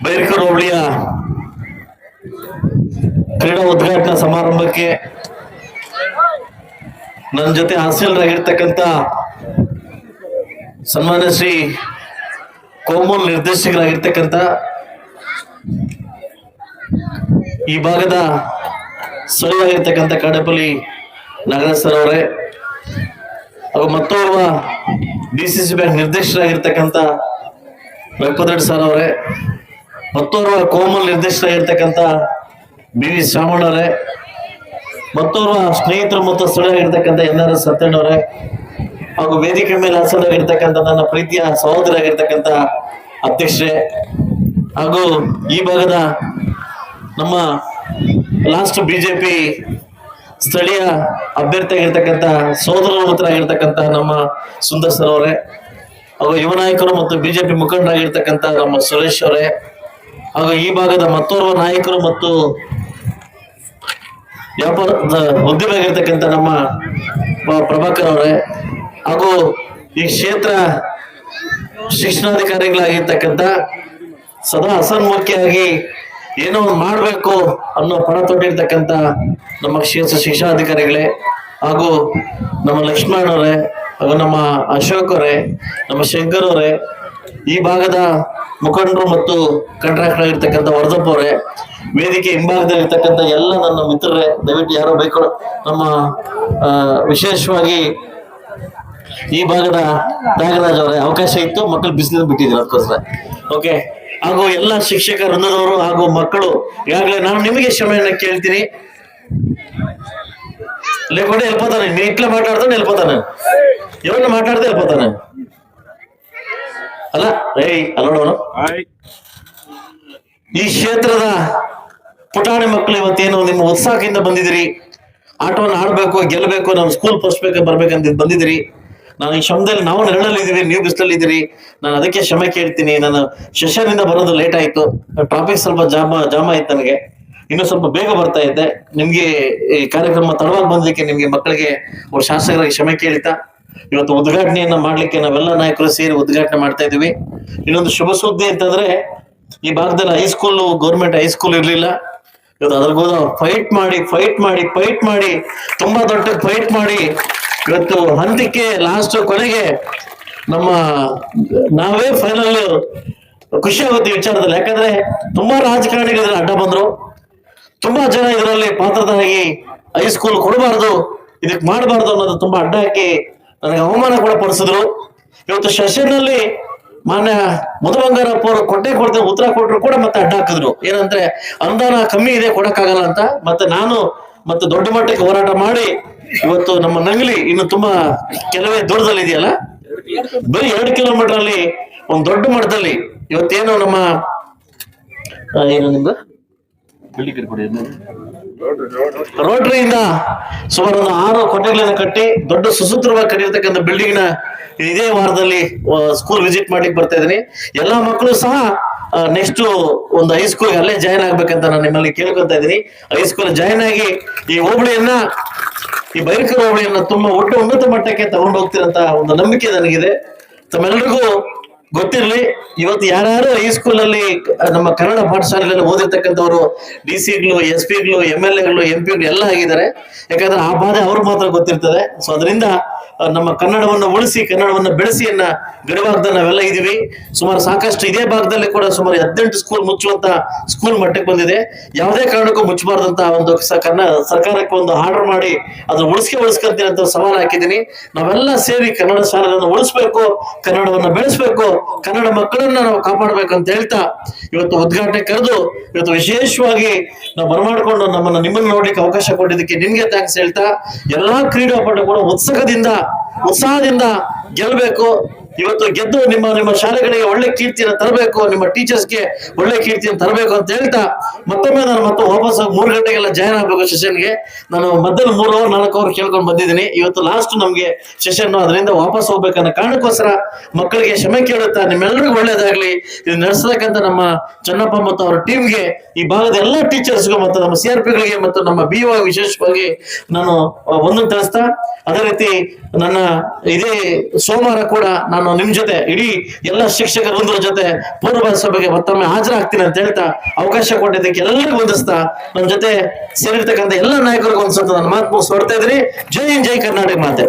ಬೈರಕೂರು ಹೋಬಳಿಯ ಕ್ರೀಡಾ ಉದ್ಘಾಟನಾ ಸಮಾರಂಭಕ್ಕೆ ನನ್ನ ಜೊತೆ ಹಾಸ್ಯಲ್ರಾಗಿರ್ತಕ್ಕಂಥ ಸನ್ಮಾನ್ಯ ಶ್ರೀ ಕೋಮಲ್ ನಿರ್ದೇಶಕರಾಗಿರ್ತಕ್ಕಂಥ ಈ ಭಾಗದ ಸ್ಥಳೀಯವಾಗಿರ್ತಕ್ಕಂಥ ಕಾಡಪಲ್ಲಿ ನಾಗರಾಜ್ ಸರ್ ಅವರೇ, ಹಾಗೂ ಮತ್ತೋರ್ವ ಡಿ ಸಿ ಸಿ ಬ್ಯಾಂಕ್ ನಿರ್ದೇಶಕರಾಗಿರ್ತಕ್ಕಂಥ ವೆಂಕಟರೆಡ್ಡಿ ಸರ್ ಅವರೇ. ಮತ್ತೋರ್ವ ಕೋಮಲ್ ನಿರ್ದೇಶಕರಾಗಿರ್ತಕ್ಕಂಥ ಬಿ ವಿ ಶ್ರಾವಣರೇ ಮತ್ತೋರ್ವ ಸ್ನೇಹಿತರು ಮತ್ತು ಸ್ಥಳೀಯರಾಗಿರ್ತಕ್ಕಂಥ ಎನ್ ಆರ್ ಎಸ್ ಸತ್ಯಣ್ಣವರೇ ಹಾಗೂ ವೇದಿಕೆ ಮೇಲೆ ಹಾಸನಾಗಿರ್ತಕ್ಕಂಥ ನನ್ನ ಪ್ರೀತಿಯ ಸಹೋದರಾಗಿರ್ತಕ್ಕಂಥ ಅಧ್ಯಕ್ಷರೇ ಹಾಗೂ ಈ ಭಾಗದ ನಮ್ಮ ಲಾಸ್ಟ್ ಬಿಜೆಪಿ ಸ್ಥಳೀಯ ಅಭ್ಯರ್ಥಿ ಆಗಿರ್ತಕ್ಕಂಥ ಸೋದರ ಆಗಿರ್ತಕ್ಕಂಥ ನಮ್ಮ ಸುಂದರ್ ಸರ್ ಅವರೇ, ಹಾಗೂ ಯುವ ನಾಯಕರು ಮತ್ತು ಬಿಜೆಪಿ ಮುಖಂಡರಾಗಿರ್ತಕ್ಕಂಥ ನಮ್ಮ ಸುರೇಶ್ ಅವರೇ ಹಾಗೂ ಈ ಭಾಗದ ಮತ್ತೋರ್ವ ನಾಯಕರು ಮತ್ತು ವ್ಯಾಪಾರದ ಉದ್ಯಮಿಯಾಗಿರ್ತಕ್ಕಂಥ ನಮ್ಮ ಪ್ರಭಾಕರ್ ಅವರೇ ಹಾಗೂ ಈ ಕ್ಷೇತ್ರ ಶಿಕ್ಷಣಾಧಿಕಾರಿಗಳಾಗಿರ್ತಕ್ಕಂಥ ಸದಾ ಅಸನ್ಮುಖಿಯಾಗಿ ಏನೋ ಒಂದು ಮಾಡಬೇಕು ಅನ್ನೋ ಪಣ ತೊಟ್ಟಿರ್ತಕ್ಕಂಥ ನಮ್ಮ ಕ್ಷೇತ್ರ ಶಿಕ್ಷಣಾಧಿಕಾರಿಗಳೇ ಹಾಗೂ ನಮ್ಮ ಲಕ್ಷ್ಮಣ್ ಅವರೇ ಹಾಗೂ ನಮ್ಮ ಅಶೋಕ್ ಅವರೇ, ನಮ್ಮ ಶಂಕರ್ ಅವರೇ ಈ ಭಾಗದ ಮುಖಂಡರು ಮತ್ತು ಕಾಂಟ್ರಾಕ್ಟರ್ ಆಗಿರ್ತಕ್ಕಂಥ ವರದಪ್ಪ ಅವರೇ ವೇದಿಕೆ ಹಿಂಭಾಗದಲ್ಲಿ ಇರ್ತಕ್ಕಂಥ ಎಲ್ಲ ನನ್ನ ಮಿತ್ರರೇ ದಯವಿಟ್ಟು ಯಾರೋ ಬೇಕು ನಮ್ಮ ಆ, ವಿಶೇಷವಾಗಿ ಈ ಭಾಗದ ನಾಗರಾಜ್ ಅವರೇ ಅವಕಾಶ ಇತ್ತು ಮಕ್ಕಳು ಬಿಸಿಲು ಬಿಟ್ಟಿದ್ರು ಅದಕ್ಕೋಸ್ಕರ ಓಕೆ ಹಾಗೂ ಎಲ್ಲ ಶಿಕ್ಷಕ ವೃಂದದವರು ಹಾಗೂ ಮಕ್ಕಳು ಈಗಾಗಲೇ ನಾನು ನಿಮಗೆ ಕ್ಷಮೆಯನ್ನ ಕೇಳ್ತೀನಿ లేకుంటే వెళ్ళిపోతాను నేను ఇట్లా మాట్లాడుతాను వెళ్ళిపోతాను ఎవరిని మాట్లాడితే వెళ్ళిపోతాను ಅಲ್ಲ ಏಯ್ ಅಲ್ಲೋಡೋನು ಈ ಕ್ಷೇತ್ರದ ಪುಟಾಣಿ ಮಕ್ಕಳು ಇವತ್ತೇನು ನಿಮ್ಮ ಉತ್ಸಾಹದಿಂದ ಬಂದಿದ್ದೀರಿ? ಆಟವನ್ನು ಆಡ್ಬೇಕು ಗೆಲ್ಲಬೇಕು ನಮ್ಮ ಸ್ಕೂಲ್ ಫಸ್ಟ್ ಬೇಕು ಬರ್ಬೇಕಂತ ಬಂದಿದ್ದೀರಿ. ನಾನು ಈ ಶ್ರಮದಲ್ಲಿ ನಾವು ನೆರಳಲ್ಲಿದ್ದೀವಿ ನೀವು ಬಿಸಿಲಲ್ಲಿದ್ದೀರಿ. ನಾನು ಅದಕ್ಕೆ ಕ್ಷಮೆ ಕೇಳ್ತೀನಿ. ನಾನು ಶಶನಿಂದ ಬರೋದು ಲೇಟ್ ಆಯ್ತು. ಟ್ರಾಫಿಕ್ ಸ್ವಲ್ಪ ಜಾಮ ಜಾಮ ಆಯ್ತು ನನಗೆ. ಇನ್ನೂ ಸ್ವಲ್ಪ ಬೇಗ ಬರ್ತಾ ಇದ್ದೆ. ನಿಮ್ಗೆ ಈ ಕಾರ್ಯಕ್ರಮ ತಡವಾಗಿ ಬಂದಕ್ಕೆ ನಿಮ್ಗೆ ಮಕ್ಕಳಿಗೆ ಅವ್ರ ಶಾಸಕರಿಗೆ ಕ್ಷಮೆ ಕೇಳ್ತಾ. ಇವತ್ತು ಉದ್ಘಾಟನೆಯನ್ನ ಮಾಡ್ಲಿಕ್ಕೆ ನಾವೆಲ್ಲ ನಾಯಕರು ಸೇರಿ ಉದ್ಘಾಟನೆ ಮಾಡ್ತಾ ಇದೀವಿ ಇನ್ನೊಂದು ಶುಭ ಸುದ್ದಿ ಅಂತಂದ್ರೆ, ಈ ಭಾಗದಲ್ಲಿ ಹೈಸ್ಕೂಲ್ ಗೌರ್ಮೆಂಟ್ ಹೈಸ್ಕೂಲ್ ಇರ್ಲಿಲ್ಲ. ಇವತ್ತು ಅದ್ರಗೋದ ಫೈಟ್ ಮಾಡಿ ಫೈಟ್ ಮಾಡಿ ಫೈಟ್ ಮಾಡಿ, ತುಂಬಾ ದೊಡ್ಡ ಫೈಟ್ ಮಾಡಿ, ಇವತ್ತು ಹಂತಕ್ಕೆ ಲಾಸ್ಟ್ ಕೊನೆಗೆ ನಮ್ಮ, ನಾವೇ ಫೈನಲ್ ಖುಷಿ ಆಗುತ್ತೆ ವಿಚಾರದಲ್ಲಿ. ಯಾಕಂದ್ರೆ ತುಂಬಾ ರಾಜಕಾರಣಿಗಳು ಅಡ್ಡ ಬಂದ್ರು. ತುಂಬಾ ಜನ ಇದರಲ್ಲಿ ಪಾತ್ರದಾಗಿ ಹೈಸ್ಕೂಲ್ ಕೊಡಬಾರ್ದು, ಇದಕ್ ಮಾಡಬಾರ್ದು ಅನ್ನೋದು ತುಂಬಾ ಅಡ್ಡ ಹಾಕಿ ನನಗೆ ಅವಮಾನ ಕೂಡ ಪಡಿಸಿದ್ರು. ಇವತ್ತು ಶಶಿನಲ್ಲಿ ಮಾನ್ಯ ಮಧುಬಂಗಾರಪ್ಪ ಅವರು ಕೊಟ್ಟೆ ಕೊಡ್ತೇವೆ ಉತ್ತರ ಕೊಟ್ಟರು ಕೂಡ ಮತ್ತೆ ಅಡ್ಡ ಹಾಕಿದ್ರು. ಏನಂದ್ರೆ ಅನುದಾನ ಕಮ್ಮಿ ಇದೆ, ಕೊಡಕ್ಕಾಗಲ್ಲ ಅಂತ. ಮತ್ತೆ ನಾನು ಮತ್ತೆ ದೊಡ್ಡ ಮಟ್ಟಕ್ಕೆ ಹೋರಾಟ ಮಾಡಿ ಇವತ್ತು ನಮ್ಮ ನಂಗ್ಲಿ ಇನ್ನು ತುಂಬಾ ಕೆಲವೇ ದೂರದಲ್ಲಿ ಇದೆಯಲ್ಲ? ಬರೀ ಎರಡು ಕಿಲೋಮೀಟರ್ ಅಲ್ಲಿ, ಒಂದು ದೊಡ್ಡ ಮಟ್ಟದಲ್ಲಿ ಇವತ್ತೇನು ನಮ್ಮ ಏನು ನಿಮ್ದು? ರೋಟರಿಯಿಂದ ಸುಮಾರು ಒಂದು ಆರು ಕೊಠಡಿಗಳನ್ನು ಕಟ್ಟಿ ದೊಡ್ಡ ಸುಸೂತ್ರವಾಗಿ ಕಟ್ಟಿರ್ತಕ್ಕಂಥ ಬಿಲ್ಡಿಂಗ್ನ ಇದೇ ವಾರದಲ್ಲಿ ಸ್ಕೂಲ್ ವಿಸಿಟ್ ಮಾಡ್ಲಿಕ್ಕೆ ಬರ್ತಾ ಇದೀನಿ ಎಲ್ಲಾ ಮಕ್ಕಳು ಸಹ ನೆಕ್ಸ್ಟ್ ಒಂದು ಹೈಸ್ಕೂಲ್ ಅಲ್ಲೇ ಜಾಯ್ನ್ ಆಗ್ಬೇಕಂತ ನಾನು ನಿಮ್ಮಲ್ಲಿ ಕೇಳ್ಕೊತಾ ಇದ್ದೀನಿ. ಹೈಸ್ಕೂಲ್ ಜಾಯ್ನ್ ಆಗಿ ಈ ಹೋಬಳಿಯನ್ನ, ಈ ಬೈರಕರ ಹೋಬಳಿಯನ್ನ ತುಂಬಾ ಒಟ್ಟು ಉನ್ನತ ಮಟ್ಟಕ್ಕೆ ತಗೊಂಡು ಹೋಗ್ತಿರಂತ ಒಂದು ನಂಬಿಕೆ ನನಗಿದೆ. ತಮ್ಮೆಲ್ಲರಿಗೂ ಗೊತ್ತಿರ್ಲಿ, ಇವತ್ತು ಯಾರ್ಯಾರು ಹೈಸ್ಕೂಲ್ ಅಲ್ಲಿ ನಮ್ಮ ಕನ್ನಡ ಪಾಠಶಾಲೆಗಳಲ್ಲಿ ಓದಿರ್ತಕ್ಕಂಥವ್ರು ಡಿ ಸಿಗಳು ಎಸ್ ಪಿಗಳು ಎಂ ಎಲ್ ಎಗಳು ಎಂ ಪಿಗಳು ಎಲ್ಲ ಆಗಿದ್ದಾರೆ. ಯಾಕಂದ್ರೆ ಆ ಬಾಧೆ ಅವ್ರಿಗೆ ಮಾತ್ರ ಗೊತ್ತಿರ್ತದೆ. ಸೊ ಅದರಿಂದ ನಮ್ಮ ಕನ್ನಡವನ್ನು ಉಳಿಸಿ, ಕನ್ನಡವನ್ನು ಬೆಳೆಸಿ ಅನ್ನ ನಾವೆಲ್ಲ ಇದೀವಿ. ಸುಮಾರು ಸಾಕಷ್ಟು ಇದೇ ಭಾಗದಲ್ಲಿ ಕೂಡ ಸುಮಾರು ಹದಿನೆಂಟು ಸ್ಕೂಲ್ ಮುಚ್ಚುವಂತ ಸ್ಕೂಲ್ ಮಟ್ಟಕ್ಕೆ ಬಂದಿದೆ. ಯಾವುದೇ ಕಾರಣಕ್ಕೂ ಮುಚ್ಚಬಾರ್ದಂತ ಒಂದು ಸ- ಕನ್ನ ಸರ್ಕಾರಕ್ಕೆ ಒಂದು ಆರ್ಡರ್ ಮಾಡಿ ಅದನ್ನ ಉಳಿಸ್ಕೆ ಉಳಿಸ್ಕೊಂತೀನಿ ಅಂತ ಸವಾಲು ಹಾಕಿದ್ದೀನಿ. ನಾವೆಲ್ಲ ಸೇರಿ ಕನ್ನಡ ಶಾಲೆಗಳನ್ನು ಉಳಿಸ್ಬೇಕು, ಕನ್ನಡವನ್ನು ಬೆಳೆಸ್ಬೇಕು ಕನ್ನಡ ಮಕ್ಕಳನ್ನ ನಾವು ಕಾಪಾಡ್ಬೇಕಂತ ಹೇಳ್ತಾ ಇವತ್ತು ಉದ್ಘಾಟನೆ ಕರೆದು ಇವತ್ತು ವಿಶೇಷವಾಗಿ ನಾವು ಬರಮಾಡ್ಕೊಂಡು ನಮ್ಮನ್ನ ನಿಮ್ಮನ್ನ ನೋಡ್ಲಿಕ್ಕೆ ಅವಕಾಶ ಕೊಟ್ಟಿದ್ದಕ್ಕೆ ನಿಮ್ಗೆ ಥ್ಯಾಂಕ್ಸ್ ಹೇಳ್ತಾ ಎಲ್ಲಾ ಕ್ರೀಡಾಪಟುಗಳು ಕೂಡ ಉತ್ಸಾಹದಿಂದ ಉತ್ಸಾಹದಿಂದ ಗೆಲ್ಲಬೇಕು ಇವತ್ತು ಗೆದ್ದು ನಿಮ್ಮ ನಿಮ್ಮ ಶಾಲೆಗಳಿಗೆ ಒಳ್ಳೆ ಕೀರ್ತಿಯನ್ನು ತರಬೇಕು, ನಿಮ್ಮ ಟೀಚರ್ಸ್ಗೆ ಒಳ್ಳೆ ಕೀರ್ತಿಯನ್ನು ತರಬೇಕು ಅಂತ ಹೇಳ್ತಾ ಮತ್ತೊಮ್ಮೆ ನಾನು ಮತ್ತೆ ವಾಪಸ್ ಮೂರು ಗಂಟೆಗೆಲ್ಲ ಜಾಯ್ನ್ ಆಗ್ಬೇಕು ಸೆಷನ್ಗೆ ನಾನು ಮೊದಲು ಮೂರು ಅವರ್ ನಾಲ್ಕು ಅವರ್ ಕೇಳ್ಕೊಂಡು ಬಂದಿದ್ದೀನಿ. ಇವತ್ತು ಲಾಸ್ಟ್ ನಮ್ಗೆ ಸೆಷನ್ ಅದರಿಂದ ವಾಪಸ್ ಹೋಗ್ಬೇಕನ್ನೋ ಕಾರಣಕ್ಕೋಸ್ಕರ ಮಕ್ಕಳಿಗೆ ಕ್ಷಮೆ ಕೇಳುತ್ತಾ ನಿಮ್ಮೆಲ್ಲರಿಗೂ ಒಳ್ಳೇದಾಗ್ಲಿ. ಇದು ನಡೆಸತಕ್ಕಂಥ ನಮ್ಮ ಚನ್ನಪ್ಪ ಮತ್ತು ಅವರ ಟೀಮ್ಗೆ ಈ ಭಾಗದ ಎಲ್ಲ ಟೀಚರ್ಸ್ಗೂ ಮತ್ತು ನಮ್ಮ ಸಿ ಆರ್ ಪಿಗಳಿಗೆ ಮತ್ತು ನಮ್ಮ ಬಿ ವಿಶೇಷವಾಗಿ ನಾನು ಒಂದು ತಿಳಿಸ್ತಾ, ಅದೇ ರೀತಿ ನನ್ನ ಇದೇ ಸೋಮವಾರ ಕೂಡ ನಾನು ನಾನು ನಿಮ್ ಜೊತೆ, ಇಡೀ ಎಲ್ಲ ಶಿಕ್ಷಕರ ವೃಂದರ ಜೊತೆ ಪೂರ್ವ ಸಭೆಗೆ ಮತ್ತೊಮ್ಮೆ ಹಾಜರಾಗ್ತೀನಿ ಅಂತ ಹೇಳ್ತಾ ಅವಕಾಶ ಕೊಟ್ಟಿದ್ದಕ್ಕೆ ಎಲ್ಲರಿಗೂ ವಂದಿಸ್ತಾ ನಮ್ಮ ಜೊತೆ ಸೇರಿರ್ತಕ್ಕಂಥ ಎಲ್ಲ ನಾಯಕರಿಗೂ ಒಂದ್ಸತ ನಾನು ಮಾತು ಮುಗಿಸ್ಕೊಡ್ತಾ ಇದ್ರಿ. ಜೈ ಜೈ ಕರ್ನಾಟಕ ಮಾತೆ.